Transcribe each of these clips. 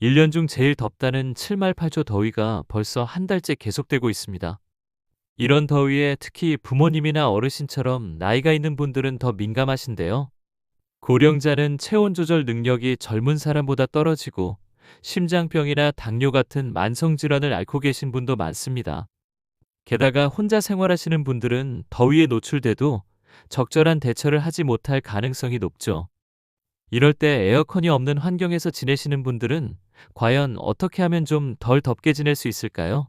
1년 중 제일 덥다는 7말 8초 더위가 벌써 한 달째 계속되고 있습니다. 이런 더위에 특히 부모님이나 어르신처럼 나이가 있는 분들은 더 민감하신데요. 고령자는 체온 조절 능력이 젊은 사람보다 떨어지고 심장병이나 당뇨 같은 만성 질환을 앓고 계신 분도 많습니다. 게다가 혼자 생활하시는 분들은 더위에 노출돼도 적절한 대처를 하지 못할 가능성이 높죠. 이럴 때 에어컨이 없는 환경에서 지내시는 분들은 과연 어떻게 하면 좀 덜 덥게 지낼 수 있을까요?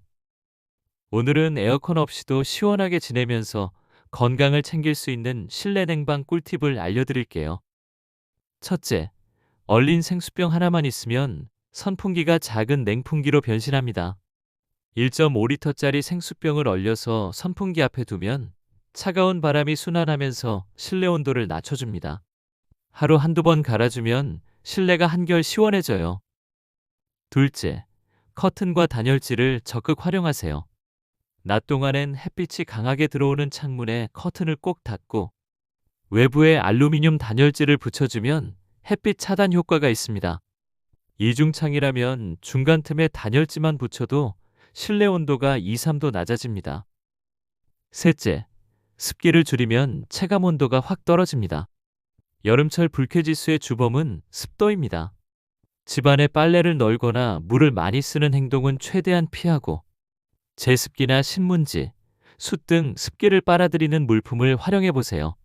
오늘은 에어컨 없이도 시원하게 지내면서 건강을 챙길 수 있는 실내 냉방 꿀팁을 알려드릴게요. 첫째, 얼린 생수병 하나만 있으면 선풍기가 작은 냉풍기로 변신합니다. 1.5리터짜리 생수병을 얼려서 선풍기 앞에 두면 차가운 바람이 순환하면서 실내 온도를 낮춰줍니다. 하루 한두 번 갈아주면 실내가 한결 시원해져요. 둘째, 커튼과 단열재를 적극 활용하세요. 낮 동안엔 햇빛이 강하게 들어오는 창문에 커튼을 꼭 닫고 외부에 알루미늄 단열재를 붙여주면 햇빛 차단 효과가 있습니다. 이중창이라면 중간 틈에 단열재만 붙여도 실내 온도가 2, 3도 낮아집니다. 셋째, 습기를 줄이면 체감 온도가 확 떨어집니다. 여름철 불쾌지수의 주범은 습도입니다. 집안에 빨래를 널거나 물을 많이 쓰는 행동은 최대한 피하고 제습기나 신문지, 숯 등 습기를 빨아들이는 물품을 활용해 보세요.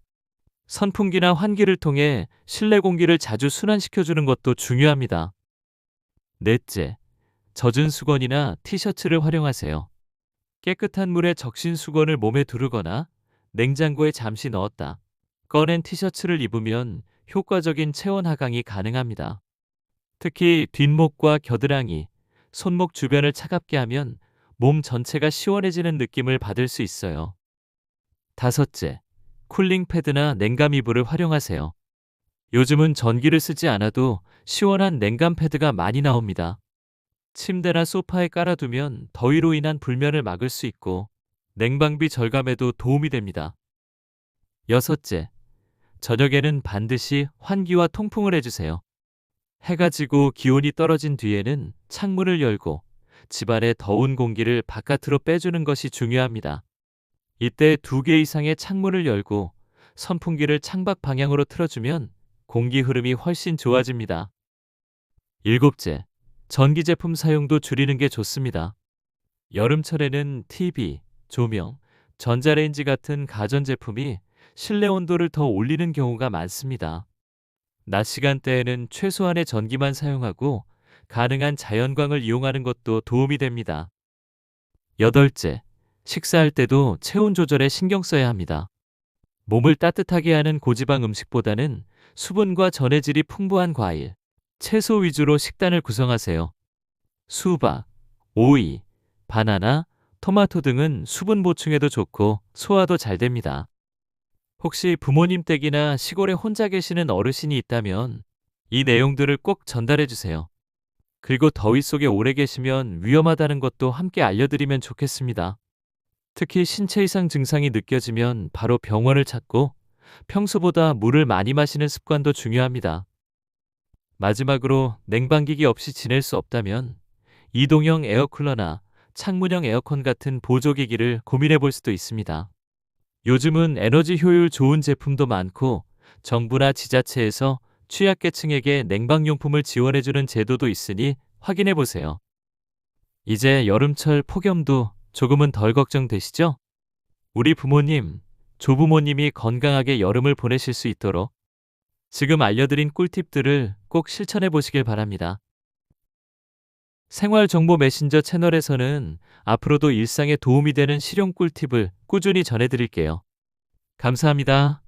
선풍기나 환기를 통해 실내 공기를 자주 순환시켜주는 것도 중요합니다. 넷째, 젖은 수건이나 티셔츠를 활용하세요. 깨끗한 물에 적신 수건을 몸에 두르거나 냉장고에 잠시 넣었다. 꺼낸 티셔츠를 입으면 효과적인 체온 하강이 가능합니다. 특히 뒷목과 겨드랑이, 손목 주변을 차갑게 하면 몸 전체가 시원해지는 느낌을 받을 수 있어요. 다섯째, 쿨링 패드나 냉감 이불을 활용하세요. 요즘은 전기를 쓰지 않아도 시원한 냉감 패드가 많이 나옵니다. 침대나 소파에 깔아두면 더위로 인한 불면을 막을 수 있고 냉방비 절감에도 도움이 됩니다. 여섯째, 저녁에는 반드시 환기와 통풍을 해주세요. 해가 지고 기온이 떨어진 뒤에는 창문을 열고 집안의 더운 공기를 바깥으로 빼주는 것이 중요합니다. 이때 두 개 이상의 창문을 열고 선풍기를 창밖 방향으로 틀어주면 공기 흐름이 훨씬 좋아집니다. 일곱째, 전기 제품 사용도 줄이는 게 좋습니다. 여름철에는 TV, 조명, 전자레인지 같은 가전제품이 실내 온도를 더 올리는 경우가 많습니다. 낮 시간대에는 최소한의 전기만 사용하고 가능한 자연광을 이용하는 것도 도움이 됩니다. 여덟째, 식사할 때도 체온 조절에 신경 써야 합니다. 몸을 따뜻하게 하는 고지방 음식보다는 수분과 전해질이 풍부한 과일, 채소 위주로 식단을 구성하세요. 수박, 오이, 바나나, 토마토 등은 수분 보충에도 좋고 소화도 잘 됩니다. 혹시 부모님 댁이나 시골에 혼자 계시는 어르신이 있다면 이 내용들을 꼭 전달해 주세요. 그리고 더위 속에 오래 계시면 위험하다는 것도 함께 알려드리면 좋겠습니다. 특히 신체 이상 증상이 느껴지면 바로 병원을 찾고 평소보다 물을 많이 마시는 습관도 중요합니다. 마지막으로 냉방기기 없이 지낼 수 없다면 이동형 에어쿨러나 창문형 에어컨 같은 보조기기를 고민해 볼 수도 있습니다. 요즘은 에너지 효율 좋은 제품도 많고 정부나 지자체에서 취약계층에게 냉방용품을 지원해주는 제도도 있으니 확인해 보세요. 이제 여름철 폭염도 조금은 덜 걱정되시죠? 우리 부모님, 조부모님이 건강하게 여름을 보내실 수 있도록 지금 알려드린 꿀팁들을 꼭 실천해 보시길 바랍니다. 생활정보 메신저 채널에서는 앞으로도 일상에 도움이 되는 실용 꿀팁을 꾸준히 전해드릴게요. 감사합니다.